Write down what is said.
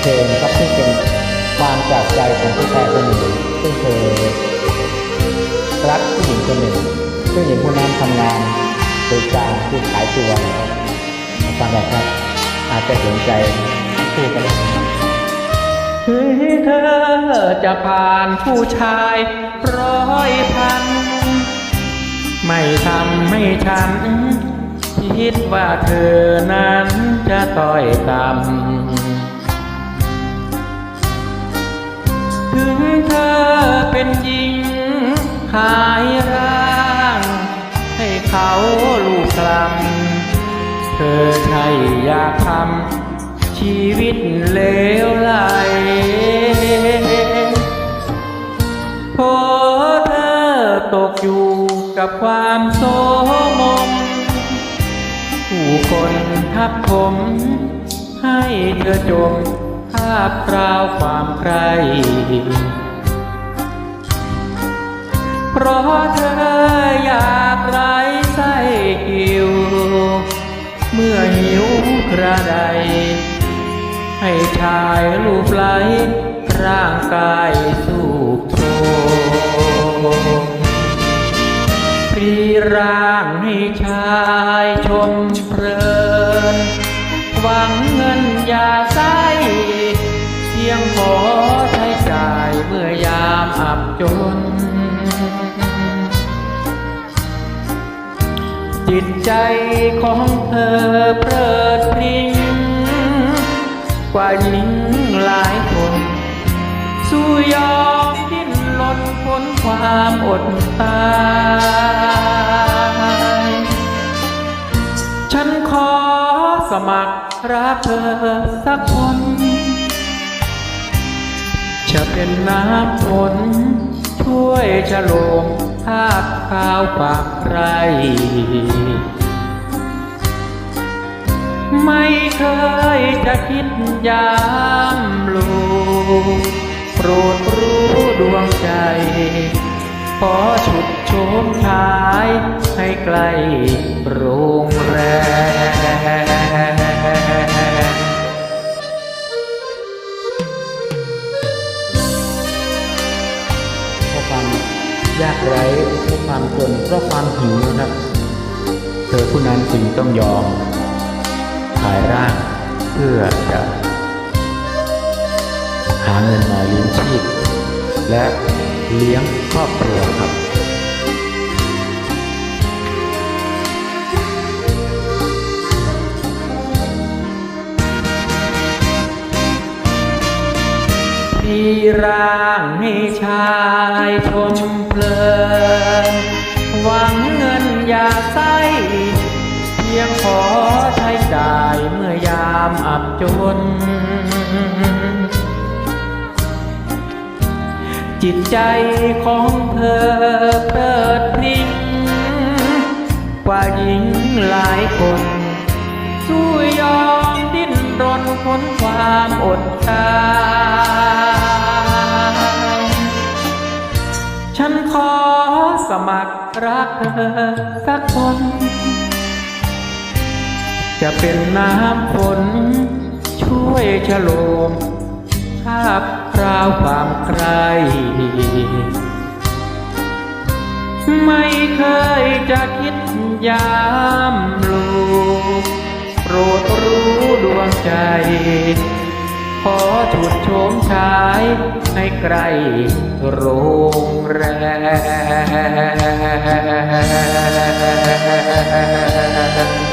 เพลงครับซึ่งเป็นความจากใจของผู้ชายคนหนึ่งซึ่งเคยรักผู้หญิงคนหนึ่งซึ่งหญิงคนนั้นทำงานโดยการคือขายตัวนะครับฟังกันครับ อาจจะเห็นใจคู่กันได้ถึงเธอจะผ่านผู้ชายร้อยพัน ไม่ทำให้ฉัน คิดว่าเธอนั้นจะต้อยต่ำ ถึงเธอเป็นหญิง ขายร่าง ให้เขาลูกกลำเธอใช่อยากทำชีวิตเลวไหลพอเธอตกอยู่กับความโสมม ผู้คนทับถมให้เธอจม ภาพคราวความใคร เพราะเธออยากไร้ไส้กิ่วเมื่อหิวกระได ให้ชายรูปไหลร่างกายสู้โทรมพรีร่างให้ชายชมเพลิน หวังเงินยา จิตใจของเธอเพลิดพริ้งกว่าหญิงหลายคน สู้ยอมดิ้นรนพ้นความอดตายฉันขอสมัครรักเธอสักคน จะเป็นน้ำฝน ช่วยฉโลมภาพข่าวความใครไม่เคยจะคิดยามลูกโปรดรู้ดวงใจขอฉุดโชมชายให้ใกล้โรง ไร้ความจนเพราะความหิวนะครับ เธอผู้นั้นจึงต้องยอมขายร่างเพื่อจะหาเงินมาเลี้ยงชีพ และเลี้ยงครอบครัวครับที่ร่างให้ชายชม อับจน จิตใจของเธอเปิดพริ้งกว่าหญิงหลายคน สู้ยอมดิ้นรนพ้นความอดตายฉันขอสมัครรักเธอสักคน จะเป็นน้ำฝนช่วยฉโลมภาพคราวความใคร ไม่เคยจะคิดยามลูกโปรดรู้ดวงใจ ขอฉุดโชมชายให้ไกลโรงแรม